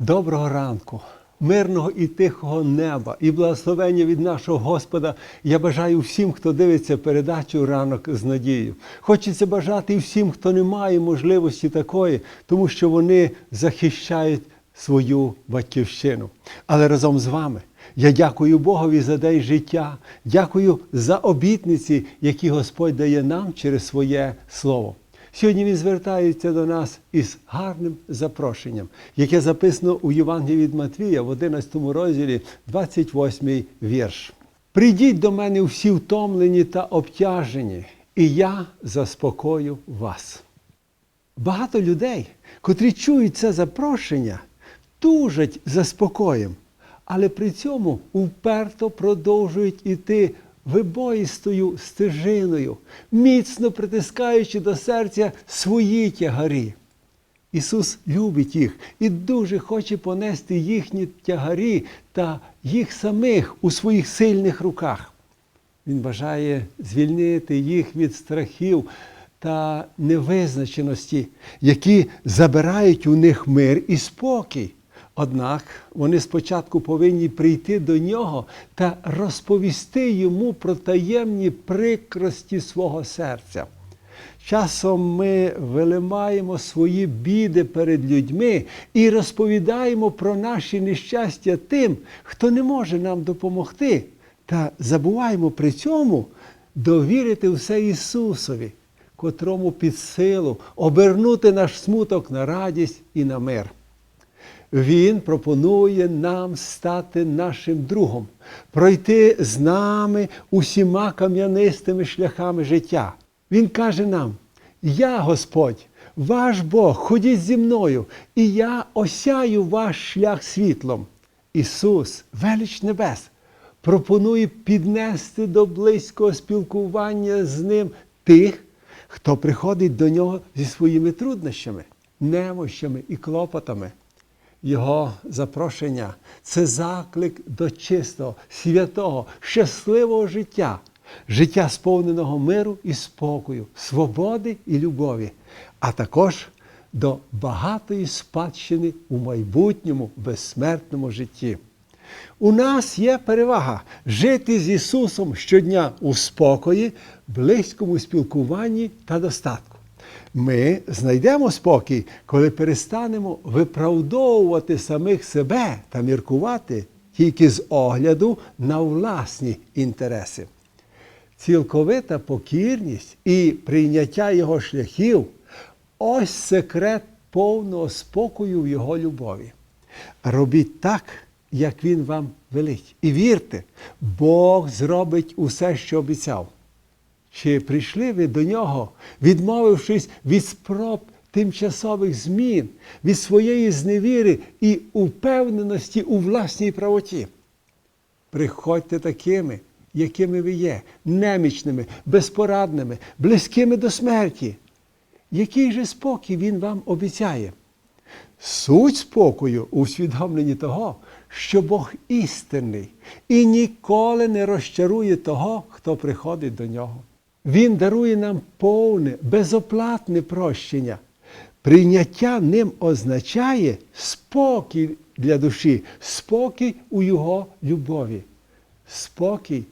Доброго ранку, мирного і тихого неба і благословення від нашого Господа. Я бажаю всім, хто дивиться передачу ранок з надією. Хочеться бажати і всім, хто не має можливості такої, тому що вони захищають свою батьківщину. Але разом з вами я дякую Богові за день життя, дякую за обітниці, які Господь дає нам через своє слово. Сьогодні він звертається до нас із гарним запрошенням, яке записано у Євангелії від Матвія в 11 розділі, 28 вірш. Прийдіть до мене всі втомлені та обтяжені, і я заспокою вас. Багато людей, котрі чують це запрошення, тужать за спокоєм, але при цьому уперто продовжують іти вибоїстою стежиною, міцно притискаючи до серця свої тягарі. Ісус любить їх і дуже хоче понести їхні тягарі та їх самих у своїх сильних руках. Він бажає звільнити їх від страхів та невизначеності, які забирають у них мир і спокій. Однак вони спочатку повинні прийти до нього та розповісти йому про таємні прикрості свого серця. Часом ми вилимаємо свої біди перед людьми і розповідаємо про наші нещастя тим, хто не може нам допомогти, та забуваємо при цьому довірити все Ісусові, котрому під силу обернути наш смуток на радість і на мир. Він пропонує нам стати нашим другом, пройти з нами усіма кам'янистими шляхами життя. Він каже нам: Я Господь, ваш Бог, ходіть зі мною, і я осяю ваш шлях світлом. Ісус, велич небес, пропонує піднести до близького спілкування з ним тих, хто приходить до нього зі своїми труднощами, немощами і клопотами. Його запрошення це заклик до чистого, святого, щасливого життя, життя сповненого миру і спокою, свободи і любові, а також до багатої спадщини у майбутньому безсмертному житті. У нас є перевага жити з Ісусом щодня у спокої, близькому спілкуванні та достатку. Ми знайдемо спокій, коли перестанемо виправдовувати самих себе та міркувати тільки з огляду на власні інтереси. Цілковита покірність і прийняття Його шляхів ось секрет повного спокою в Його любові. Робіть так, як Він вам велить. І вірте, Бог зробить усе, що обіцяв. Чи прийшли ви до нього, відмовившись від спроб тимчасових змін, від своєї зневіри і упевненості у власній правоті? Приходьте такими, якими ви є, немічними, безпорадними, близькими до смерті. Який же спокій він вам обіцяє? Суть спокою у усвідомленні того, що Бог істинний і ніколи не розчарує того, хто приходить до нього. Він дарує нам повне, безоплатне прощення. Прийняття ним означає спокій для душі, спокій у Його любові, спокій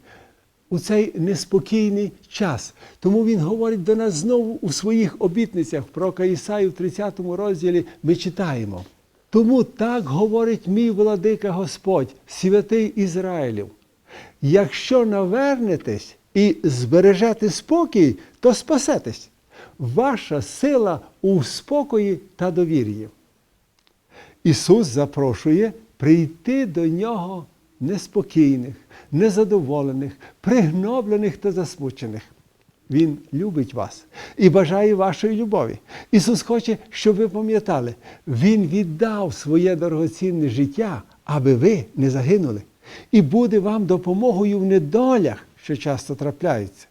у цей неспокійний час. Тому Він говорить до нас знову у своїх обітницях. Про Ісаю в 30 розділі ми читаємо. Тому так говорить мій владика Господь, святий Ізраїлів. Якщо навернетесь і збережете спокій, то спасетесь. Ваша сила у спокої та довір'ї. Ісус запрошує прийти до Нього неспокійних, незадоволених, пригноблених та засмучених. Він любить вас і бажає вашої любові. Ісус хоче, щоб ви пам'ятали, Він віддав своє дорогоцінне життя, аби ви не загинули, і буде вам допомогою в недолях, що часто трапляються.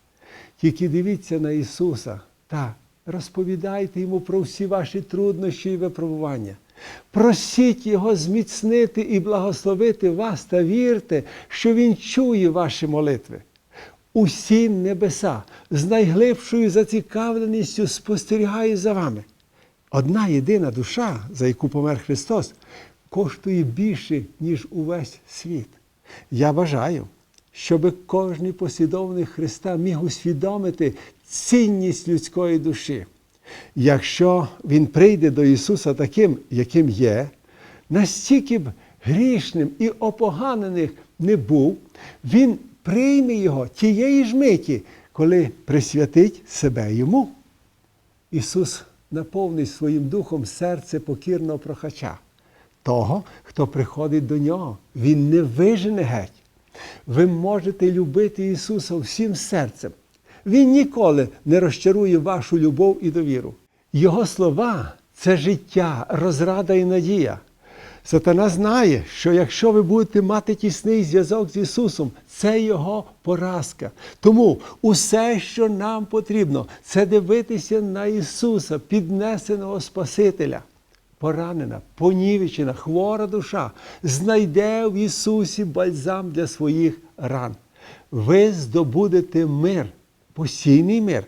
Тільки дивіться на Ісуса та розповідайте Йому про всі ваші труднощі і випробування. Просіть Його зміцнити і благословити вас та вірте, що Він чує ваші молитви. Усі небеса з найглибшою зацікавленістю спостерігають за вами. Одна єдина душа, за яку помер Христос, коштує більше, ніж увесь світ. Я бажаю, щоб кожен послідовник Христа міг усвідомити цінність людської душі. Якщо він прийде до Ісуса таким, яким є, настільки б грішним і опоганених не був, Він прийме його тієї ж миті, коли присвятить себе йому. Ісус наповнить своїм духом серце покірного прохача, того, хто приходить до нього. Він не вижене геть. Ви можете любити Ісуса всім серцем. Він ніколи не розчарує вашу любов і довіру. Його слова це життя, розрада і надія. Сатана знає, що якщо ви будете мати тісний зв'язок з Ісусом, це Його поразка. Тому усе, що нам потрібно, це дивитися на Ісуса, піднесеного Спасителя. Поранена, понівечена, хвора душа знайде в Ісусі бальзам для своїх ран. Ви здобудете мир, постійний мир,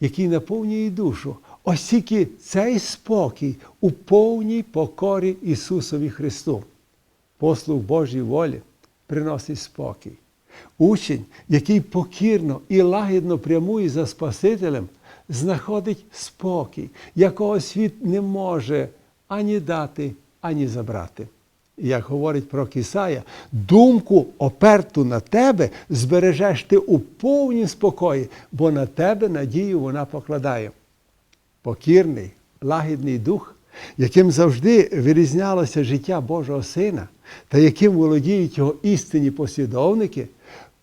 який наповнює душу. Оскільки цей спокій у повній покорі Ісусові Христу. Послуг Божій волі приносить спокій. Учень, який покірно і лагідно прямує за Спасителем, знаходить спокій, якого світ не може ані дати, ані забрати. Як говорить про Кисая, думку оперту на тебе збережеш ти у повній спокої, бо на тебе надію вона покладає покірний, лагідний дух, яким завжди вирізнялося життя Божого Сина, та яким володіють його істинні послідовники,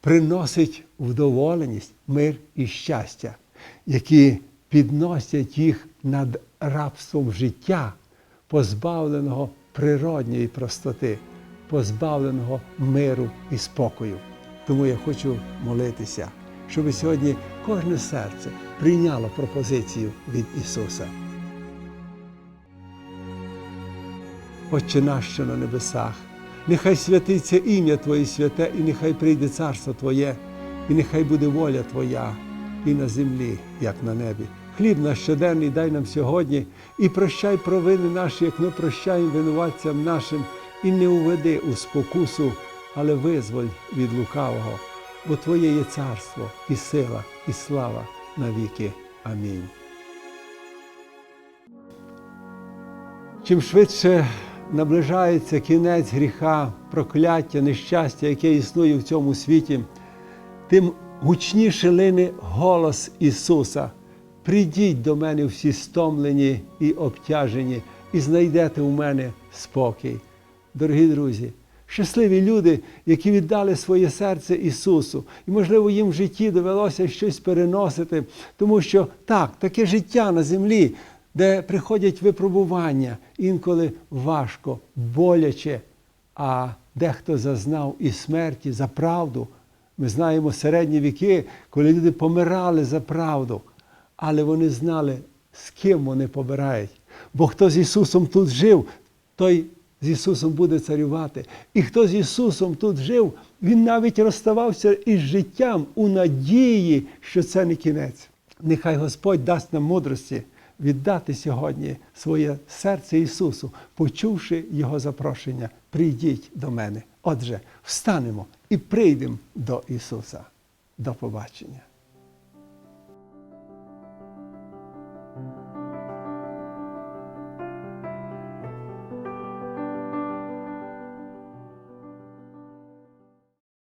приносить вдоволеність, мир і щастя, які підносять їх над рабством життя, позбавленого природньої простоти, позбавленого миру і спокою. Тому я хочу молитися, щоб сьогодні кожне серце прийняло пропозицію від Ісуса. Отче наш, що на небесах, нехай святиться ім'я Твоє святе, і нехай прийде царство Твоє, і нехай буде воля Твоя і на землі, як на небі. Хліб наш щоденний дай нам сьогодні і прощай провини наші, як ми прощаємо винуватцям нашим, і не уведи у спокусу, але визволь від лукавого, бо Твоє є царство, і сила, і слава навіки. Амінь. Чим швидше наближається кінець гріха, прокляття, нещастя, яке існує в цьому світі, тим гучніше лине голос Ісуса. Прийдіть до мене всі стомлені і обтяжені, і знайдете у мене спокій. Дорогі друзі, щасливі люди, які віддали своє серце Ісусу, і, можливо, їм в житті довелося щось переносити, тому що так, таке життя на землі, де приходять випробування, інколи важко, боляче, а дехто зазнав і смерті за правду. Ми знаємо середні віки, коли люди помирали за правду, але вони знали, з ким вони побирають. Бо хто з Ісусом тут жив, той з Ісусом буде царювати. І хто з Ісусом тут жив, Він навіть розставався із життям у надії, що це не кінець. Нехай Господь дасть нам мудрості віддати сьогодні своє серце Ісусу, почувши Його запрошення, прийдіть до мене. Отже, встанемо і прийдемо до Ісуса. До побачення.